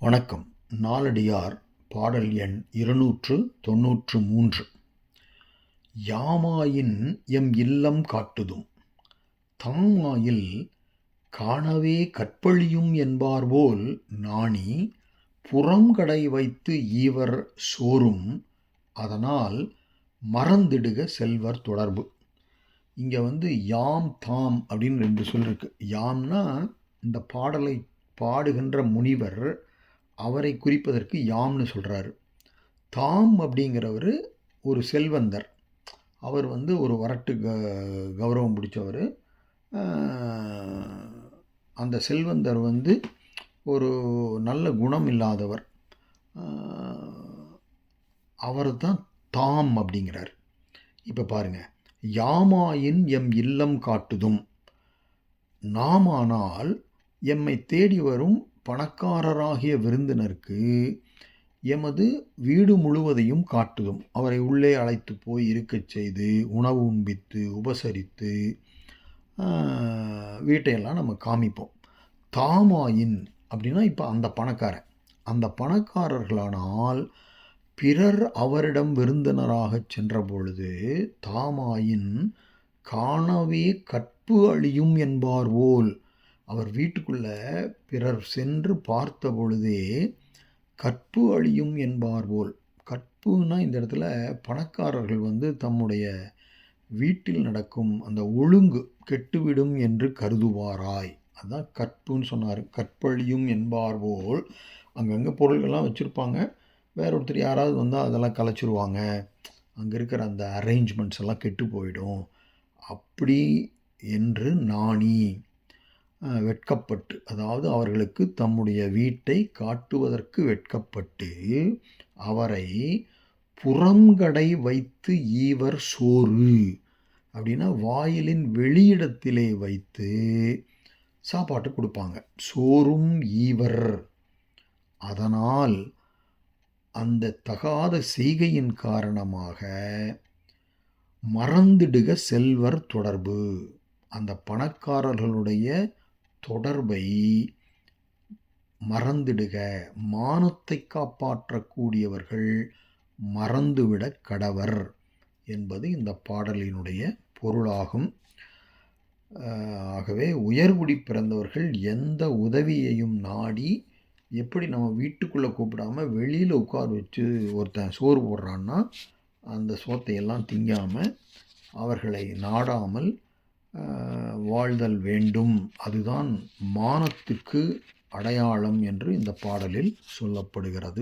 வணக்கம். நாலடியார் பாடல் எண் இருநூற்று தொன்னூற்று மூன்று. யாமாயின் எம் இல்லம் காட்டுதும். தாமாயில் காணவே கற்பழியும் என்பார்போல் நாணி புறங்கடை வைத்து ஈவர் சோறும். அதனால் மறந்திடுக செல்வர் தொடர்பு. இங்கே வந்து யாம் தாம் அப்படின்னு ரெண்டு சொல் இருக்கு. யாம்னா இந்த பாடலை பாடுகின்ற முனிவர் அவரை குறிப்பதற்கு யாம்னு சொல்கிறாரு தாம் அப்படிங்கிறவர் ஒரு செல்வந்தர். அவர் வந்து ஒரு வரட்டு க கௌரவம் பிடிச்சவர். அந்த செல்வந்தர் வந்து ஒரு நல்ல குணம் இல்லாதவர். அவர் தான் தாம் அப்படிங்கிறார். இப்போ பாருங்கள் யாமாயின் எம் இல்லம் காட்டுதும். நாமானால் எம்மை தேடி வரும் பணக்காரராகிய விருந்தினருக்கு எமது வீடு முழுவதையும் காட்டுதும். அவரை உள்ளே அழைத்து போய் இருக்கச் செய்து உணவு உண்பித்து உபசரித்து வீட்டையெல்லாம் நம்ம காமிப்போம். தாமாயின் அப்படின்னா இப்போ அந்த பணக்காரன். அந்த பணக்காரர்களானால் பிறர் அவரிடம் விருந்தினராக சென்ற பொழுது தாமாயின் காணவே கற்பு அழியும் என்பார் போல் அவர் வீட்டுக்குள்ள பிறர் சென்று பார்த்த பொழுதே கற்பு அழியும் என்பார் போல். கற்புனா இந்த இடத்துல பணக்காரர்கள் வந்து தம்முடைய வீட்டில் நடக்கும் அந்த ஒழுங்கு கெட்டுவிடும் என்று கருதுவாராய். அதுதான் கற்புன்னு சொன்னார். கற்பழியும் என்பார் போல். அங்கங்கே பொருள்கள்லாம் வச்சுருப்பாங்க. வேற ஒருத்தர் யாராவது வந்தால் அதெல்லாம் கலைச்சிருவாங்க. அங்கே இருக்கிற அந்த அரேஞ்ச்மெண்ட்ஸ் எல்லாம் கெட்டு போயிடும். அப்படி என்று நாணி. வெட்கப்பட்டு அதாவது அவர்களுக்கு தம்முடைய வீட்டை காட்டுவதற்கு வெட்கப்பட்டு அவரை புறங்கடை வைத்து ஈவர் சோறு அப்படின்னா வாயிலின் வெளியிடத்திலே வைத்து சாப்பாட்டு கொடுப்பாங்க. சோறும் ஈவர். அதனால் அந்த தகாத செய்கையின் காரணமாக மறந்துடுக செல்வர் தொடர்பு. அந்த பணக்காரர்களுடைய தொடர்பை மறந்திடுக. மானத்தை காப்பாற்றக்கூடியவர்கள் மறந்துவிடக் கடவர் என்பது இந்த பாடலினுடைய பொருளாகும். ஆகவே உயர்குடி பிறந்தவர்கள் எந்த உதவியையும் நாடி எப்படி நம்ம வீட்டுக்குள்ளே கூப்பிடாம வெளியில் உட்கார வச்சு ஒருத்தன் சோறு போடுறான்னா அந்த சோத்தையெல்லாம் திங்காமல் அவர்களை நாடாமல் வாழ்தல் வேண்டும். அதுதான் மானத்துக்கு அடையாளம் என்று இந்த பாடலில் சொல்லப்படுகிறது.